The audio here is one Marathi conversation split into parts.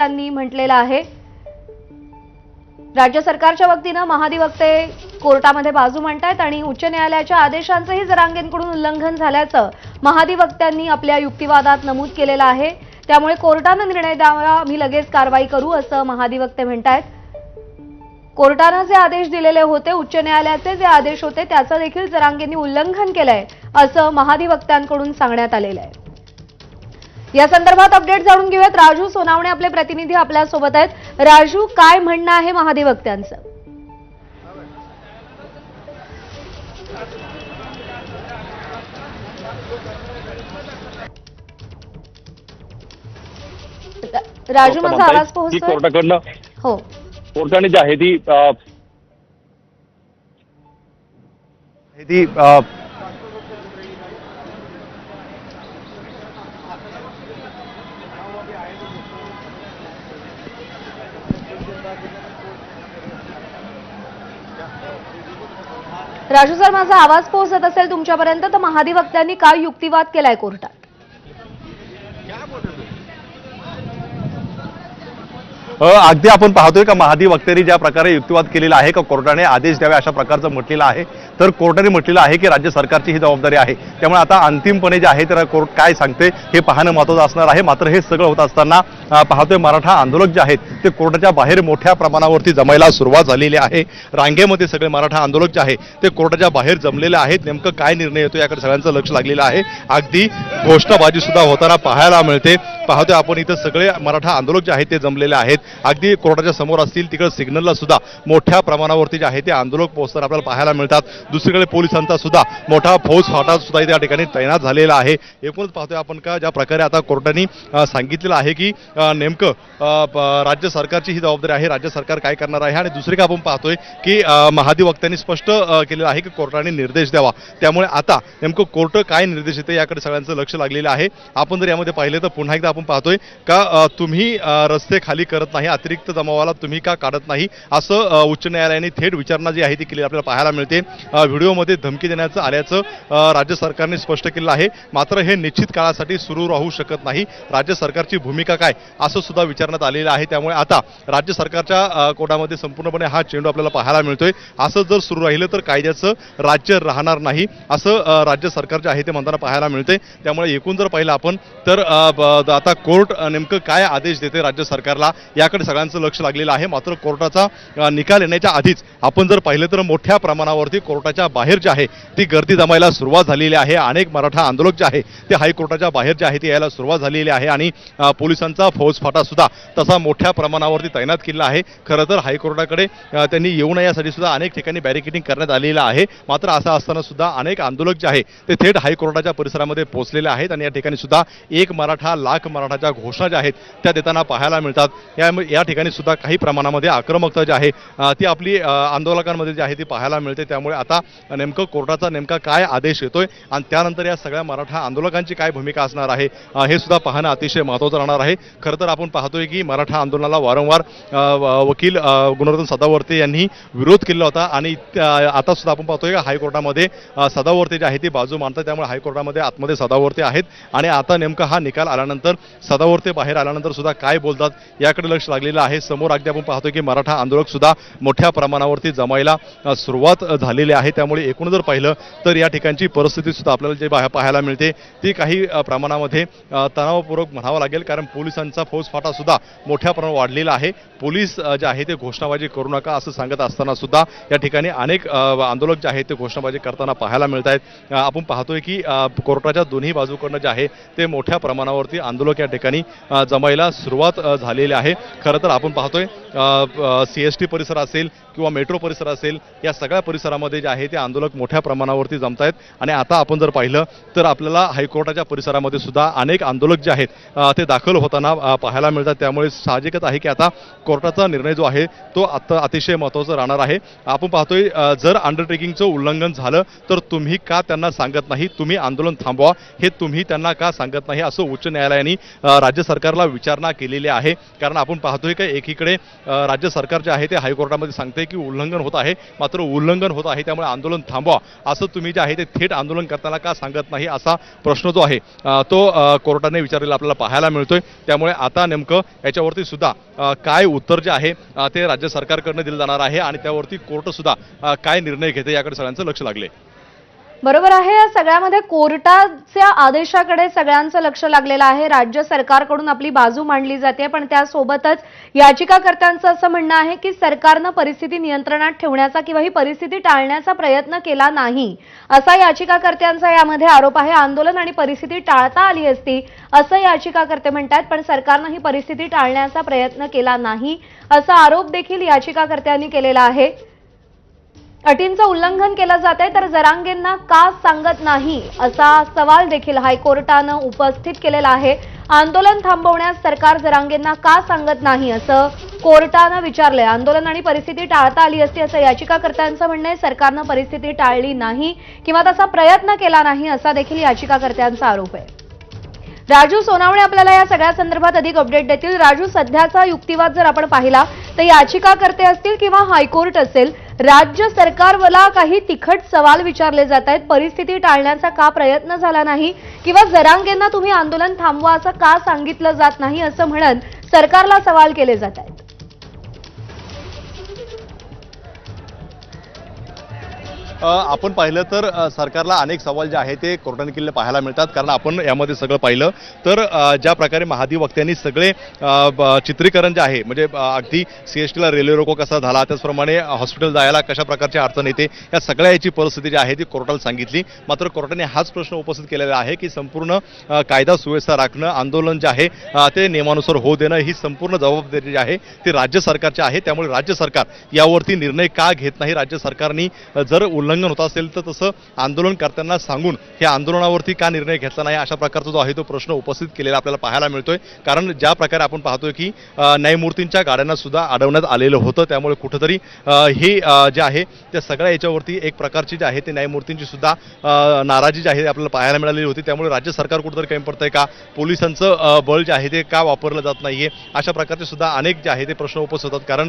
त्यांनी म्हटलेलं आहे. राज्य सरकारच्या वतीनं महाधिवक्ते कोर्टामध्ये बाजू मांडतायत आणि उच्च न्यायालयाच्या आदेशांचंही जरांगेंकडून उल्लंघन झाल्याचं महाधिवक्त्यांनी आपल्या युक्तिवादात नमूद केलेलं आहे. त्यामुळे कोर्टानं निर्णय द्यावा आम्ही लगेच कारवाई करू असं महाधिवक्ते म्हणतायत. कोर्टानं जे आदेश दिलेले होते उच्च न्यायालयाचे जे आदेश होते त्याचं देखील जरांगेंनी उल्लंघन केलंय असं महाधिवक्त्यांकडून सांगण्यात आलेलं आहे. या संदर्भात अपडेट जाणून घेऊयात. राजू सोनावणे आपले प्रतिनिधी आपल्यासोबत आहेत. राजू काय म्हणणं आहे महाधिवक्त्यांचं? राजू माझा आवाज ती पोहोचतोय? कोर्टाकडनं हो. कोर्टाने जी आहे ती राजू सर माझा आवाज पोहोचत असेल तुमच्यापर्यंत तर महाधिवक्त्यांनी काय युक्तिवाद केलाय कोर्टात. अगदी आपण पाहतोय का महाधिवक्त्यांनी ज्या प्रकारे युक्तिवाद केलेला आहे का कोर्टाने आदेश द्यावे अशा प्रकारचं म्हटलेलं आहे तर कोर्टाने म्हटलेलं आहे की राज्य सरकारची ही जबाबदारी आहे. त्यामुळे आता अंतिमपणे जे आहे तर कोर्ट काय सांगते हे पाहणं महत्वाचं असणार आहे. मात्र हे सगळं होत असताना पाहतोय मराठा आंदोलक जे आहेत ते कोर्टाच्या बाहेर मोठ्या प्रमाणावरती जमायला सुरुवात झालेली आहे. रांगेमध्ये सगळे मराठा आंदोलक जे आहे ते कोर्टाच्या बाहेर जमलेले आहेत. नेमकं काय निर्णय येतो याकडे सगळ्यांचं लक्ष लागलेलं आहे. अगदी घोषणाबाजी सुद्धा होताना पाहायला मिळते. पाहतोय आपण इथं सगळे मराठा आंदोलक जे आहेत ते जमलेले आहेत. अगदी कोर्टाच्या समोर असतील तिकडे सिग्नलला सुद्धा मोठ्या प्रमाणावरती जे आहे ते आंदोलक पोहोचताना आपल्याला पाहायला मिळतात. दुसरीकडे पोलिसांचा सुद्धा मोठा फौज फाटा सुद्धा त्या ठिकाणी तैनात झालेला आहे. एकूणच पाहतोय आपण का ज्या प्रकारे आता कोर्टाने सांगितलेलं आहे की नेमकं राज्य सरकारची ही जबाबदारी आहे. राज्य सरकार काय करणार आहे? आणि दुसरी का आपण पाहतोय की महाधिवक्त्यांनी स्पष्ट केलेलं आहे की कोर्टाने निर्देश द्यावा. त्यामुळे आता नेमकं कोर्ट काय निर्देश देते याकडे सगळ्यांचं लक्ष लागलेलं आहे. आपण जर यामध्ये पाहिलं तर पुन्हा एकदा आपण पाहतोय का तुम्ही रस्ते खाली करत नाही अतिरिक्त जमावाला तुम्ही का काढत नाही असं उच्च न्यायालयाने थेट विचारणा जी आहे ती केली आपल्याला पाहायला मिळते. व्हिडिओमध्ये धमकी देण्याचं आल्याचं राज्य सरकारने स्पष्ट केलं आहे. मात्र हे निश्चित काळासाठी सुरू राहू शकत नाही. राज्य सरकारची भूमिका काय? असं सुद्धा विचारण्यात आलेलं आहे. त्यामुळे आता राज्य सरकारच्या कोर्टामध्ये संपूर्णपणे हा चेंडू आपल्याला पाहायला मिळतोय. असं जर सुरू राहिलं तर कायद्याचं राज्य राहणार नाही असं राज्य सरकार जे आहे ते म्हणताना पाहायला मिळते त्यामुळे एकूण जर पाहिलं आपण तर ब- आता कोर्ट नेमकं काय आदेश देते राज्य सरकारला याकडे सगळ्यांचं लक्ष लागलेलं आहे. मात्र कोर्टाचा निकाल येण्याच्या आधीच आपण जर पाहिलं तर मोठ्या प्रमाणावरती कोर्टाच्या बाहेर जे आहे ती गर्दी जमायला सुरुवात झालेली आहे. अनेक मराठा आंदोलक जे आहे ते हायकोर्टाच्या बाहेर जे आहे ते यायला सुरुवात झालेली आहे. आणि पोलिसांचा फौजफाटा सुद्धा तसा मोठ्या प्रमाणावरती तैनात केला आहे. खरं तर हायकोर्टाकडे त्यांनी येऊ नये यासाठी सुद्धा अनेक ठिकाणी बॅरिकेडिंग करण्यात आलेलं आहे. मात्र असं असताना सुद्धा अनेक आंदोलक जे आहे ते थेट हायकोर्टाच्या परिसरामध्ये पोहोचलेले आहेत आणि या ठिकाणी सुद्धा एक मराठा लाख मराठाच्या घोषणा ज्या आहेत त्या देताना पाहायला मिळतात. या या ठिकाणी सुद्धा काही प्रमाणामध्ये आक्रमकता जी आहे ती आपली आंदोलकांमध्ये जी आहे ती पाहायला मिळते. त्यामुळे आता नेमकं कोर्टाचा नेमका काय आदेश येतोय आणि त्यानंतर या सगळ्या मराठा आंदोलकांची काय भूमिका असणार आहे हे सुद्धा पाहणं अतिशय महत्त्वाचं राहणार आहे. खरं तर आपण पाहतोय की मराठा आंदोलनाला वारंवार व- वकील गुणवर्धन सदावर्ते यांनी विरोध केला होता आणि त्या- आता सुद्धा आपण पाहतोय की हायकोर्टामध्ये सदावर्ते जे आहे ती बाजू मानतात त्यामुळे हायकोर्टामध्ये आतमध्ये सदावर्ते आहेत. आणि आता नेमका हा निकाल आल्यानंतर सदावर्ते बाहेर आल्यानंतर सुद्धा काय बोलतात याकडे लक्ष लागलेलं आहे. समोर अगदी आपण पाहतोय की मराठा आंदोलक सुद्धा मोठ्या प्रमाणावरती जमायला सुरुवात झालेली आहे. त्यामुळे एकूण जर पाहिलं तर या ठिकाणची परिस्थिती सुद्धा आपल्याला जे पाहायला मिळते ती काही प्रमाणामध्ये तणावपूर्वक म्हणावं लागेल. कारण पोलिसांनी फौजफाटा सुद्धा मोठ्या प्रमाणात वाढलेला आहे. पोलीस जे आहे ते घोषणाबाजी करू नका असं सांगत असताना सुद्धा या ठिकाणी अनेक आंदोलक जे आहेत ते घोषणाबाजी करताना पाहायला मिळत आहेत आपण पाहतोय की कोर्टाच्या दोन्ही बाजूकडनं जे आहे ते मोठ्या प्रमाणावरती आंदोलक या ठिकाणी जमायला सुरुवात झालेली आहे. खरं तर आपण पाहतोय सी एस टी परिसर असेल किंवा मेट्रो परिसर असेल या सगळ्या परिसरामध्ये जे आहे ते आंदोलक मोठ्या प्रमाणावरती जमत आहेत आणि आता आपण जर पाहिलं तर आपल्याला हायकोर्टाच्या परिसरामध्ये सुद्धा अनेक आंदोलक जे आहेत ते दाखल होताना पाहायला मिळतात. त्यामुळे साहजिकच आहे की आता कोर्टाचा निर्णय जो आहे तो आता अतिशय महत्त्वाचा राहणार आहे. आपण पाहतोय जर अंडरटेकिंगचं उल्लंघन झालं तर तुम्ही का त्यांना सांगत नाही? तुम्ही आंदोलन थांबवा. हे तुम्ही त्यांना का सांगत नाही? असं उच्च न्यायालयाने राज्य सरकारला विचारणा केलेली आहे. कारण आपण पाहतोय का एकीकडे राज्य सरकार जे आहे ते हायकोर्टामध्ये सांगते की उल्लंघन होत आहे. मात्र उल्लंघन होत आहे त्यामुळे आंदोलन थांबवा. असं तुम्ही जे आहे ते थेट आंदोलन करताना का सांगत नाही? असा प्रश्न जो आहे तो कोर्टाने विचारलेला आपल्याला पाहायला मिळतोय. त्यामुळे आता नेमकं याच्यावरती सुद्धा काय उत्तर जे आहे ते राज्य सरकारकडनं दिलं जाणार आहे आणि त्यावरती कोर्ट सुद्धा काय निर्णय घेते याकडे सगळ्यांचं लक्ष लागले बरोबर आहे या सगळ्यामध्ये कोर्टाच्या आदेशाकडे सगळ्यांचं लक्ष लागलेलं आहे. राज्य सरकारकडून आपली बाजू मांडली जाते पण त्यासोबतच याचिकाकर्त्यांचं असं म्हणणं आहे की सरकारनं परिस्थिती नियंत्रणात ठेवण्याचा किंवा ही परिस्थिती टाळण्याचा प्रयत्न केला नाही. असा याचिकाकर्त्यांचा यामध्ये आरोप आहे आंदोलन आणि परिस्थिती टाळता आली असती असं याचिकाकर्ते म्हणतात पण सरकारनं ही परिस्थिती टाळण्याचा प्रयत्न केला नाही असा आरोप देखील याचिकाकर्त्यांनी केलेला आहे. अटींचं उल्लंघन केलं जात आहे तर जरांगेंना का सांगत नाही असा सवाल देखील हायकोर्टानं उपस्थित केलेला आहे. आंदोलन थांबवण्यास सरकार जरांगेंना का सांगत नाही असं कोर्टानं विचारलंय. आंदोलन आणि परिस्थिती टाळता आली असती असं याचिकाकर्त्यांचं म्हणणं आहे. सरकारनं परिस्थिती टाळली नाही किंवा तसा प्रयत्न केला नाही असा देखील याचिकाकर्त्यांचा आरोप आहे. राजू सोनावणे आपल्याला या सगळ्या संदर्भात अधिक अपडेट देतील. राजू सध्याचा युक्तिवाद जर आपण पाहिला तर याचिकाकर्ते असतील किंवा हायकोर्ट असेल राज्य सरकारला काही तिखट सवाल विचारले जात आहेत. परिस्थिती टाळण्याचा का प्रयत्न झाला नाही? किंवा जरांगेंना तुम्ही आंदोलन थांबवा असं का सांगितलं जात नाही असं म्हणत सरकारला सवाल केले जात आहेत. आपण पाहिलं तर सरकारला अनेक सवाल जे आहे ते कोर्टाने केलेले पाहायला मिळतात. कारण आपण यामध्ये सगळं पाहिलं तर ज्या प्रकारे महाधिवक्त्यांनी सगळे ब- चित्रीकरण जे आहे म्हणजे अगदी सी एस टीला रेल्वे रोको कसा झाला त्याचप्रमाणे हॉस्पिटल जायला कशा प्रकारची अडचण येते या सगळ्या याची परिस्थिती जी आहे ती कोर्टाला सांगितली. मात्र कोर्टाने हाच प्रश्न उपस्थित केलेला आहे की संपूर्ण कायदा सुव्यवस्था राखणं आंदोलन जे आहे ते नियमानुसार होऊ देणं ही संपूर्ण जबाबदारी जी आहे ती राज्य सरकारची आहे. त्यामुळे राज्य सरकार यावरती निर्णय का घेत नाही? राज्य सरकारने जर उल्लंघन होत असेल तर तसं आंदोलन करताना सांगून हे आंदोलनावरती का निर्णय घेतला नाही अशा प्रकारचा जो आहे तो प्रश्न उपस्थित केलेला आपल्याला पाहायला मिळतोय. कारण ज्या प्रकारे आपण पाहतोय की न्यायमूर्तींच्या गाड्यांना सुद्धा अडवण्यात आलेलं होतं. त्यामुळे कुठंतरी हे जे आहे त्या सगळ्या याच्यावरती एक प्रकारची जी आहे ते न्यायमूर्तींची सुद्धा नाराजी जी आहे आपल्याला पाहायला मिळालेली होती. त्यामुळे राज्य सरकार कुठंतरी कमी पडतंय का? पोलिसांचं बळ जे आहे ते का वापरलं जात नाहीये? अशा प्रकारचे सुद्धा अनेक जे आहे ते प्रश्न उपस्थित होतात. कारण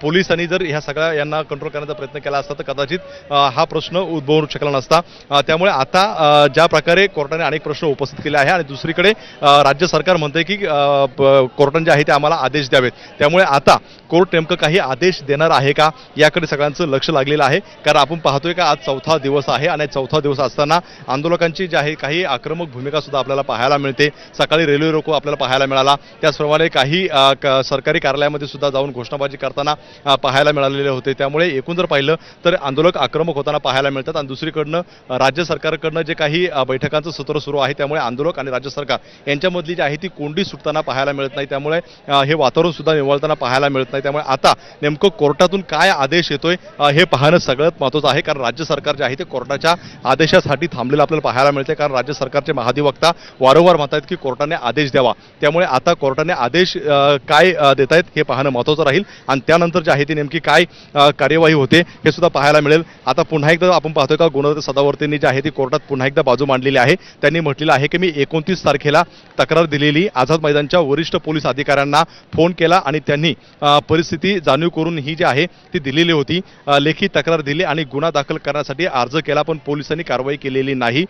पोलिसांनी जर ह्या सगळ्या यांना कंट्रोल करण्याचा प्रयत्न केला असता तर कदाचित हा हा प्रश्न उद्भवू शकला नसता. त्यामुळे आता ज्या प्रकारे कोर्टाने अनेक प्रश्न उपस्थित केले आहे आणि दुसरीकडे राज्य सरकार म्हणते की कोर्टाने जे आहे ते आम्हाला आदेश द्यावेत. त्यामुळे आता कोर्ट नेमकं काही आदेश देणार आहे का याकडे सगळ्यांचं लक्ष लागलेलं आहे. कारण आपण पाहतोय का आज चौथा दिवस आहे आणि चौथा दिवस असताना आंदोलकांची जी आहे काही आक्रमक भूमिका सुद्धा आपल्याला पाहायला मिळते. सकाळी रेल्वे रोको आपल्याला पाहायला मिळाला. त्याचप्रमाणे काही सरकारी कार्यालयामध्ये सुद्धा जाऊन घोषणाबाजी करताना पाहायला मिळालेले होते. त्यामुळे एकूण जर पाहिलं तर आंदोलक आक्रमक होता. होताना पाहायला मिळतात. आणि दुसरीकडनं राज्य सरकारकडनं जे काही बैठकांचं सत्र सुरू आहे त्यामुळे आंदोलक आणि राज्य सरकार यांच्यामधली जी आहे ती कोंडी सुटताना पाहायला मिळत नाही. त्यामुळे हे वातावरण सुद्धा निवळताना पाहायला मिळत नाही. त्यामुळे आता नेमकं कोर्टातून काय आदेश येतोय हे पाहणं सगळ्यात महत्त्वाचं आहे. कारण राज्य सरकार जे आहे ते कोर्टाच्या आदेशासाठी थांबलेलं आपल्याला पाहायला मिळते कारण राज्य सरकारचे महाधिवक्ता वारंवार म्हणतात की कोर्टाने आदेश द्यावा. त्यामुळे आता कोर्टाने आदेश काय देत आहेत हे पाहणं महत्त्वाचं राहील. आणि त्यानंतर जे आहे ती नेमकी काय कार्यवाही होते हे सुद्धा पाहायला मिळेल. आता पुन्हा पुन्हा एकदा आपण पाहतोय का गुणवत्ता सदावर्तींनी जे आहे ती कोर्टात पुन्हा एकदा बाजू मांडलेली आहे. त्यांनी म्हटलेलं आहे की मी एकोणतीस तारखेला तक्रार दिलेली. आझाद मैदानच्या वरिष्ठ पोलीस अधिकाऱ्यांना फोन केला आणि त्यांनी परिस्थिती जाणीव करून ही जी आहे ती दिलेली होती. लेखी तक्रार दिली आणि गुन्हा दाखल करण्यासाठी अर्ज केला पण पोलिसांनी कारवाई केलेली नाही.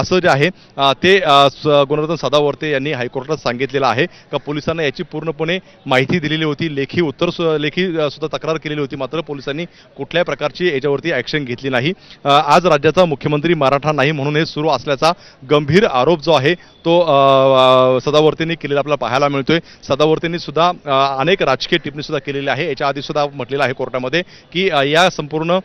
असं जे आहे ते स- गुणवर्धन सदावर्ते यांनी हायकोर्टात सांगितलेलं आहे का पोलिसांना याची पूर्णपणे माहिती दिलेली होती. लेखी उत्तर सु- लेखी सुद्धा तक्रार केलेली होती. मात्र पोलिसांनी कुठल्याही प्रकारची याच्यावरती ॲक्शन घेतली नाही. आज राज्याचा मुख्यमंत्री मराठा नाही म्हणून हे सुरू असल्याचा गंभीर आरोप जो आहे तो सदावर्तींनी केलेला आपल्याला पाहायला मिळतोय. सदावर्तींनी सुद्धा अनेक राजकीय टिप्पणी सुद्धा केलेली आहे. याच्या आधी सुद्धा म्हटलेलं आहे कोर्टामध्ये की या संपूर्ण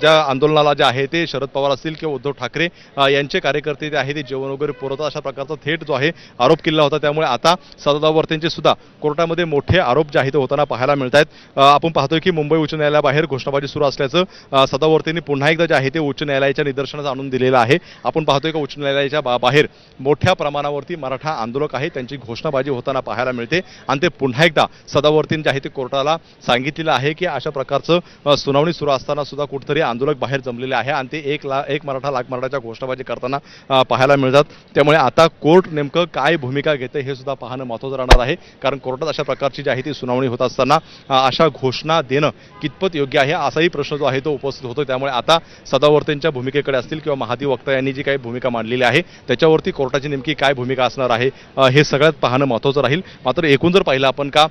ज्या आंदोलनाला जे आहे ते शरद पवार असतील किंवा उद्धव ठाकरे यांचे कार्यकर्ते जे आहे ते जेवण वगैरे पुरवतात. अशा प्रकारचा थेट जो आहे आरोप केलेला होता. त्यामुळे आता सदावर्तींचे सुद्धा कोर्टामध्ये मोठे आरोप जे आहे ते होताना पाहायला मिळत आहेत आपण पाहतोय की मुंबई उच्च न्यायालयाबाहेर घोषणाबाजी सुरू असल्याचं सदावर्ती सदावर्ती त्यांनी पुन्हा एकदा जे आहे ते उच्च न्यायालयाच्या निदर्शनास आणून दिलेलं आहे. आपण पाहतोय का उच्च न्यायालयाच्या बा- बाहेर मोठ्या प्रमाणावरती मराठा आंदोलक आहे. त्यांची घोषणाबाजी होताना पाहायला मिळते. आणि ते पुन्हा एकदा सदावर्तींनी जे आहे ते कोर्टाला सांगितलेलं आहे की अशा प्रकारचं सुनावणी सुरू असताना सुद्धा कुठेतरी आंदोलक बाहेर जमलेले आहे. आणि ते एक ला एक मराठा लाख मराठाच्या घोषणाबाजी करताना पाहायला मिळतात. त्यामुळे आता कोर्ट नेमकं काय भूमिका घेते हे सुद्धा पाहणं महत्त्वाचं राहणार आहे. कारण कोर्टात अशा प्रकारची जी आहे ती सुनावणी होत असताना अशा घोषणा देणं कितपत योग्य आहे असाही प्रश्न जो आहे तो उपस्थित होतो. त्यामुळे आता सदावर्तेंच्या भूमिकेकडे असतील किंवा महाधिवक्ता यांनी जी काही भूमिका मांडलेली आहे त्याच्यावरती कोर्टाची नेमकी काय भूमिका असणार आहे हे सगळ्यात पाहणं महत्त्वाचं राहील. मात्र एकूण जर पाहिलं आपण का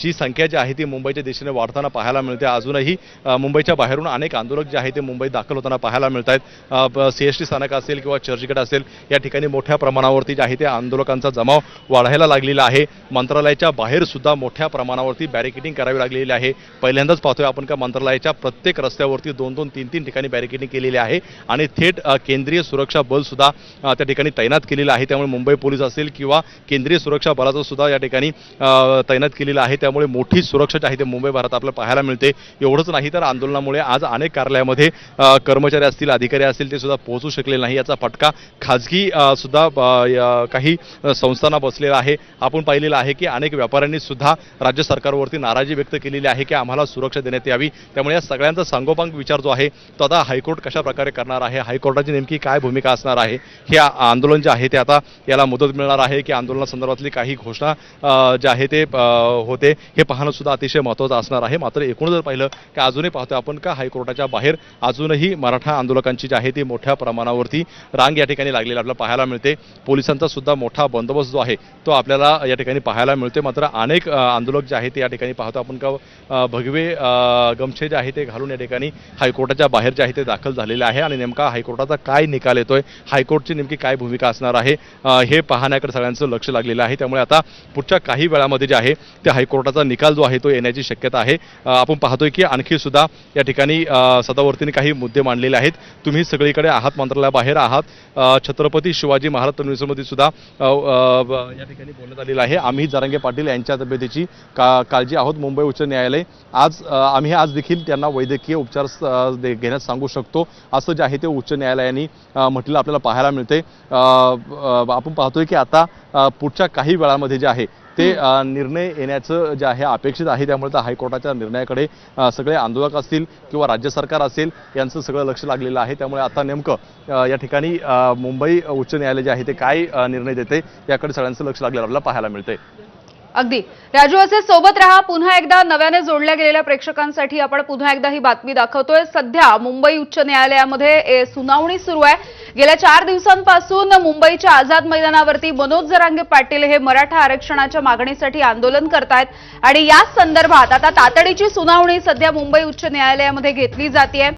जी संख्या जी आहे ती मुंबईच्या दिशेने वाढताना पाहायला मिळते. अजूनही मुंबईच्या बाहेरून अनेक आंदोलक जे आहे ते मुंबईत दाखल होताना पाहायला मिळत आहेत सी एस टी स्थानक असेल किंवा चर्चगेट असेल या ठिकाणी मोठ्या प्रमाणावरती जे आहे ते आंदोलकांचा जमाव वाढायला लागलेला आहे. मंत्रालयाच्या बाहेर सुद्धा मोठ्या प्रमाणावरती बॅरिकेडिंग करावी लागलेली आहे. पहिल्यांदाच पाहतोय आपण का मंत्रालयाच्या प्रत्येक रस्त्यावरती दोन दोन तीन तीन ठिकाणी बॅरिकेडिंग केलेली आहे. आणि थेट केंद्रीय सुरक्षा बल सुद्धा त्या ठिकाणी तैनात केलेलं आहे. त्यामुळे मुंबई पोलीस असेल किंवा केंद्रीय सुरक्षा बलाचं सुद्धा या ठिकाणी तैनात केलेलं आहे. त्यामुळे मोठी सुरक्षा जी आहे ते मुंबई भारत आपल्याला पाहायला मिळते. एवढंच नाही तर आंदोलनामुळे आज अनेक कार्यालयामध्ये कर्मचारी असतील अधिकारी असतील ते सुद्धा पोहोचू शकले नाही. याचा फटका खाजगी सुद्धा काही संस्थांना बसलेला आहे. आपण पाहिलेलं आहे की अनेक व्यापाऱ्यांनी सुद्धा राज्य सरकारवरती नाराजी व्यक्त केलेली आहे की आम्हाला सुरक्षा देण्यात यावी. त्यामुळे या सगळ्यांचा सांगोपांग विचार जो आहे तो आता हायकोर्ट कशा प्रकारे करणार आहे हायकोर्टाची नेमकी काय भूमिका असणार आहे हे आंदोलन जे आहे ते आता याला मदत मिळणार आहे की आंदोलनासंदर्भातली काही घोषणा जे आहे ते होते हे पाहणं सुद्धा अतिशय महत्त्वाचं असणार आहे. मात्र एकूण जर पाहिलं की अजूनही पाहतोय आपण का हायकोर्टाच्या बाहेर अजूनही मराठा आंदोलकांची जी आहे ती मोठ्या प्रमाणावरती रांग या ठिकाणी लागलेली आपल्याला पाहायला मिळते. पोलिसांचा सुद्धा मोठा बंदोबस्त जो आहे तो आपल्याला या ठिकाणी पाहायला मिळते मात्र अनेक आंदोलक जे आहे ते या ठिकाणी पाहतो आपण का भगवे गमछे जे आहे ते घालून या ठिकाणी हायकोर्टाच्या बाहेर जे आहे ते दाखल झालेले आहे आणि नेमका हायकोर्टाचा काय निकाल येतोय हायकोर्टची नेमकी काय भूमिका असणार आहे हे पाहण्याकडे सगळ्यांचं लक्ष लागलेलं आहे. त्यामुळे आता पुढच्या काही वेळामध्ये जे आहे ते हायकोर्टाचा निकाल जो आहे तो येण्याची शक्यता आहे. आपण पाहतोय की आणखी सुद्धा या ठिकाणी सदावर्तीने काही मुद्दे मांडलेले आहेत. तुम्ही सगळीकडे आहात मंत्रालयाबाहेर आहात. छत्रपती शिवाजी महाराज टर्मिनसमध्ये सुद्धा या ठिकाणी बोलण्यात आलेलं आहे. आम्ही जारंगे पाटील यांच्या तब्येतीची का काळजी आहोत. मुंबई उच्च न्यायालय आज आम्ही आज देखील त्यांना वैद्यकीय उपचार घेण्यास सांगू शकतो. असं जे आहे ते उच्च न्यायालयाने अ, म्हटलेलं आपल्याला पाहायला मिळते. आपण पाहतोय की आता पुढच्या काही वेळामध्ये जे आहे ते निर्णय येण्याचं जे आहे अपेक्षित आहे त्यामुळे त्या हायकोर्टाच्या निर्णयाकडे सगळे आंदोलक असतील किंवा राज्य सरकार असेल यांचं सगळं लक्ष लागलेलं आहे. त्यामुळे आता नेमकं या ठिकाणी मुंबई उच्च न्यायालय जे आहे ते काय निर्णय देते याकडे सगळ्यांचं लक्ष लागलेलं आपल्याला पाहायला मिळते. अगदी. राजू असे सोबत राहा. पुन्हा एकदा नव्याने जोडल्या गेलेल्या प्रेक्षकांसाठी आपण पुन्हा एकदा ही बातमी दाखवतोय. सध्या मुंबई उच्च न्यायालयामध्ये ए, सुनावणी सुरू आहे. गेल्या चार दिवसांपासून मुंबईच्या आझाद मैदानावरती मनोज जरांगे पाटील हे मराठा आरक्षणाच्या मागणीसाठी आंदोलन करतायत. आणि याच संदर्भात आता तातडीची सुनावणी सध्या मुंबई उच्च न्यायालयामध्ये घेतली जाते